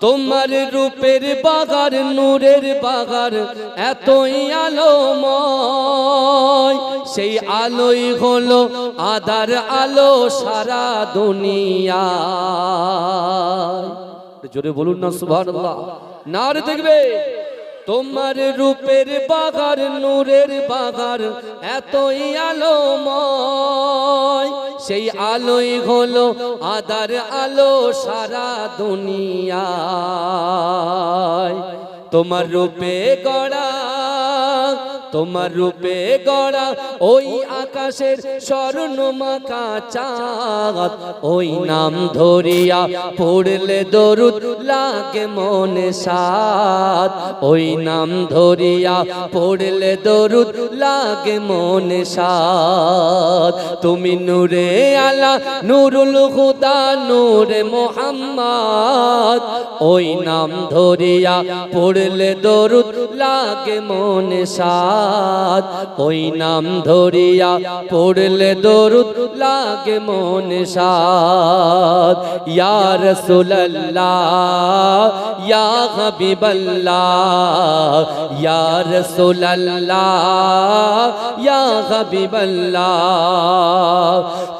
তোমার রূপের বাগার, নূরের বাগার, এতই আলোময়। সেই আলোই হলো আদার আলো সারা দুনিয়া জোরে বলুন না, সুবহানাল্লাহ। নার দেখবে। তোমার রূপের বাগার, নূরের বাগার, এতই আলোময়। সেই আলোই হলো আদার আলো সারা দুনিয়ায়। তোমার রূপে গড়া তোমার রূপে গড়া ওই আকাশের স্বর্ণ মাকা চাঁদ। ওই নাম ধরিয়া পড়লে দরুদ লাগে মনে সাত ওই নাম ধরিয়া পড়লে দরুদ লাগে মনে সাত তুমি নূরে আলা, নুরুল হুদা, নূরে মোহাম্মদ। ওই নাম ধরিয়া পড়লে দরুদ লাগে মনে সাত ওই নাম ধরিয়া পড়লে দরুদ লাগে মনে সাত। ইয়া রাসূলুল্লাহ, ইয়া হাবিবাল্লাহ, ইয়া রাসূলুল্লাহ, ইয়া হাবিবাল্লাহ।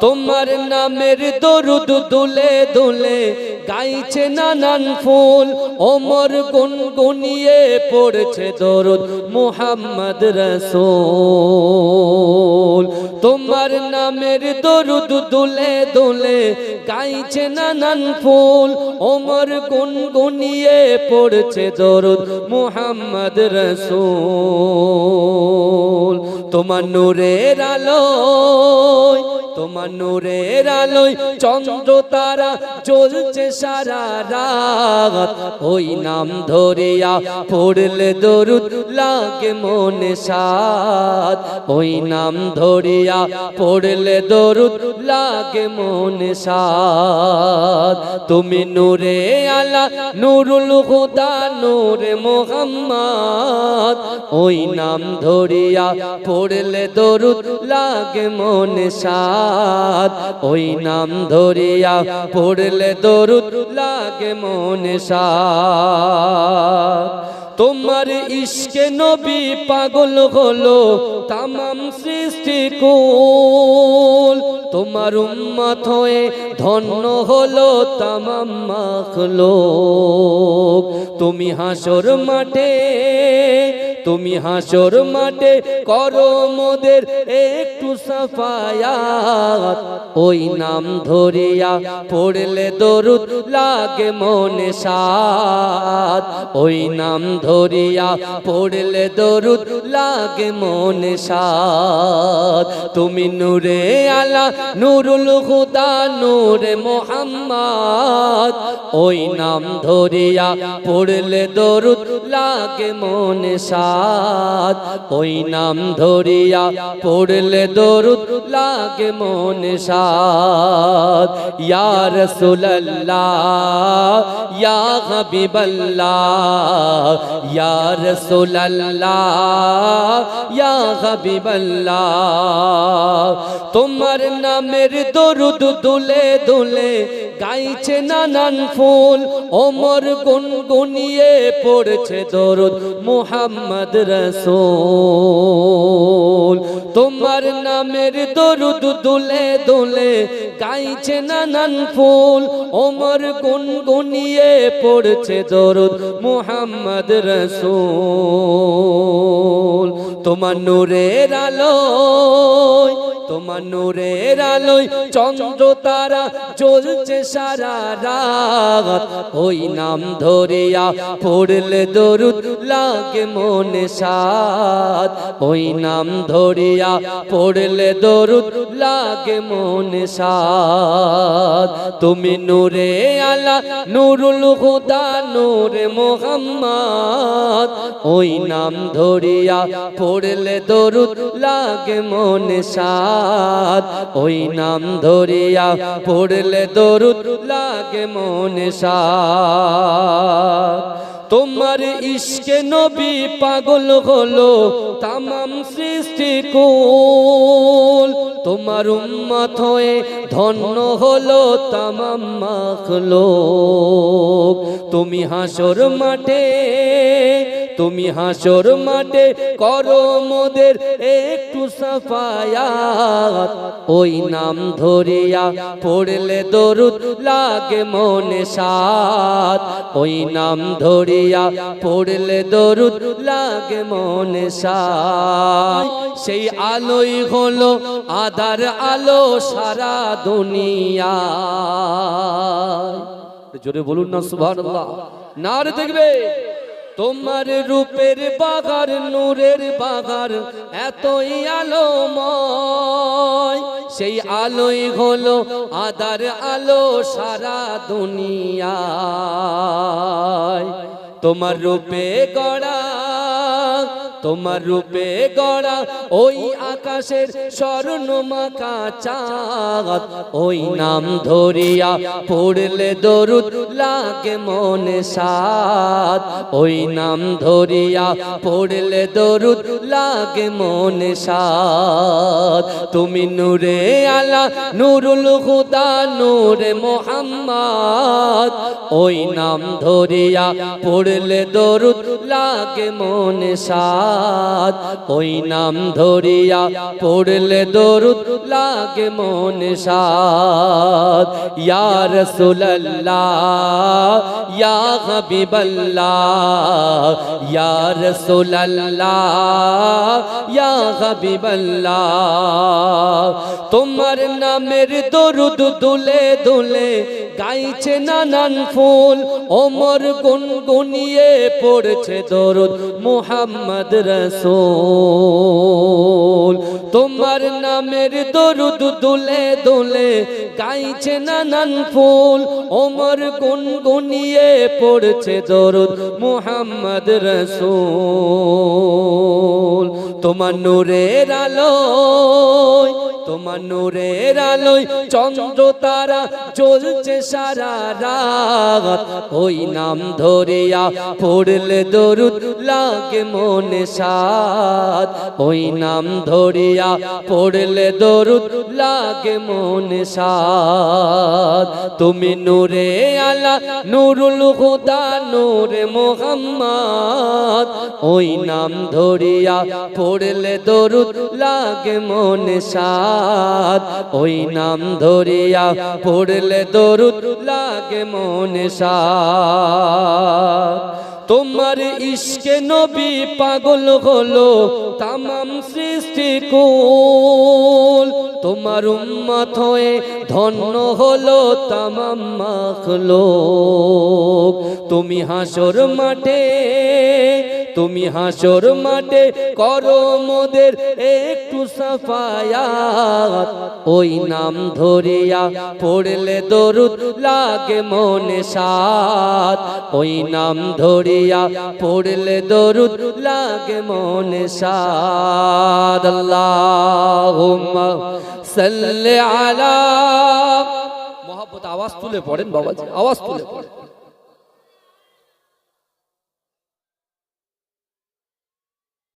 তোমার নামের দরুদ দুলে দুলে গাইছে নানান ফুল, ওমর গুনগুনিয়ে পড়ছে দরুদ মুহাম্মদ রসূল। তোমার নামের দরুদ দুলে দুলে গাইছে নানান ফুল, ওমর গুনগুনিয়ে পড়ছে দরুদ মুহাম্মদ রসূল। তোমার নূরের আলোয়, তোমার নূরের আলোয় চন্দ্র তারা চলছে সারা রাত। ওই নাম ধরিয়া পড়লে দরুদ লাগে মনে সাত ওই নাম ধরিয়া পড়লে দরুদ লাগে মনে সাত তুমি নূরে আলা, নুরুল হুদা, নূরে মোহাম্মদ। ওই নাম ধরিয়া পড়লে দরুদ লাগে মনে সাত ওই নাম ধরিয়া পড়লে দরুদ লাগে মনে সাত তোমার ইশকে নবী পাগল হলো তামাম সৃষ্টি কুল। তোমার উম্মত হয়ে ধন্য হলো তামাম মাখলোক। তুমি হাসর মাঠে তুমি হাসর মাঠে করো মোদের একটু সাফায়াত। ওই নাম ধরিয়া পড়লে দরুদ লাগে মনে সাত। ওই নাম ধরিয়া পড়লে দরুদ লাগে মনে সাত। তুমি নূরে আলা, নুরুল হুদা, নূরে মোহাম্মদ। ওই নাম ধরিয়া পড়লে দরুদ লাগে মনে সাত। ওই নাম ধরিয়া পড়লে দরুদ লাগে মন সাদ ইয়া রাসূলুল্লাহ ইয়া হাবিবাল্লাহ, ইয়া রাসূলুল্লাহ, ইয়া হাবিবাল্লাহ। তোমার নামের দরুদ দুলে দুলে গাইছে নানান ফুল, ওমর গুনগুনিয়ে পড়ছে দরুদ মুহাম্মদ রসূল। তোমার নামের দরুদ দুলে দুলে গাইছে নানান ফুল, ওমর গুনগুনিয়ে পড়ছে দরুদ মুহাম্মদ রসূল। তোমার নূরের আলোয়, তোমার নূরের আলোয় চন্দ্র তারা চলছে সারা রাত। ওই নাম ধরিয়া পড়লে দরুদ লাগে মনে সাত। ওই নাম ধরিয়া পড়লে দরুদ লাগে মনে সাত। তুমি নূরে আলা, নুরুল হুদা, নূরে মোহাম্মদ। ওই নাম ধরিয়া পড়লে দরুদ লাগে মনে সাত ওই নাম ধরিয়া পড়লে দরুদ লাগে মনে সাত তোমার ইশকে নবী পাগল হলো তামাম সৃষ্টি কুল। তোমার উম্মত হয়ে ধন্য হলো মাখলুক। তুমি হাসর মাঠে তুমি হাসর মাঠে করো মোদের একটু সাফায়াত। ওই নাম ধরিয়া পড়লে দরুদ লাগে মনে সাত। ওই নাম ধরিয়া পড়লে দরুদ লাগে মনে সাত। সেই আলোই হলো আদার আলো সারা দুনিয়া। জোরে বলুন না, সুবহানাল্লাহ। নার দেখবে। তোমার রূপের বাগার, নূরের বাগার, এতই আলোময়। সেই আলোই হলো আদার আলো সারা দুনিয়ায়। তোমার রূপে গড়া তোমার রূপে গড়া ওই আকাশের স্বর্ণ মাকা চাঁদ। ওই নাম ধরিয়া পড়লে দরুদ লাগে মনে সাত ওই নাম ধরিয়া পড়লে দরুদ লাগে মনে সাত তুমি নূরে আলা, নুরুল হুদা, নূরে মোহাম্মদ। ওই নাম ধরিয়া পড়লে দরুদ লাগে মনে সাত ওই নাম ধরিয়া পড়লে দরুদ লাগে মনে সাত। ইয়া রাসূলুল্লাহ, ইয়া হাবিবাল্লাহ, ইয়া রাসূলুল্লাহ, ইয়া হাবিবাল্লাহ। তোমার নামের দরুদ দুলে দুলে গাইছে নানান ফুল, ওমর গুনগুনিয়ে পড়ছে দরুদ। মুহাম্মদ রসূল। তোমার নামের দরুদ দুলে দুলে গাইছে নানান ফুল। ওমর গুনগুনিয়ে পড়ছে দরুদ মুহাম্মদ রসূল। তোমার নূরের আলোয়, তোমার নূরের আলোয় চন্দ্র তারা জ্বলছে সারা রাত। ওই নাম ধরিয়া পড়লে দরুদ লাগে মনে সাত। ওই নাম ধরিয়া পড়লে দরুদ লাগে মনে সাত। তুমি নূরে আলা, নুরুল হুদা, নূরে মোহাম্মদ। ওই নাম ধরিয়া পড়লে দরুদ লাগে মনে সাত ওই নাম ধরিয়া পড়লে দরুদ লাগে মনে সাত তোমার ইশকে নবী পাগল হলো তামাম সৃষ্টি কুল। তোমার উম্মত হয়ে ধন্য হলো তামাম মাখলুক। তুমি হাসর মাঠে তুমি হাসর মাঠে করো মোদের একটু সাফায়াত। ওই নাম ধরিয়া পড়লে দরুদ লাগে মনে সাত। ওই নাম ধরিয়া পড়লে দরুদ লাগে মনে আল্লাহুম্মা সাল্লি আলা মহাব্বত, আওয়াজ তুলে পড়েন বাবাজি, আওয়াজ তুলে পড়েন।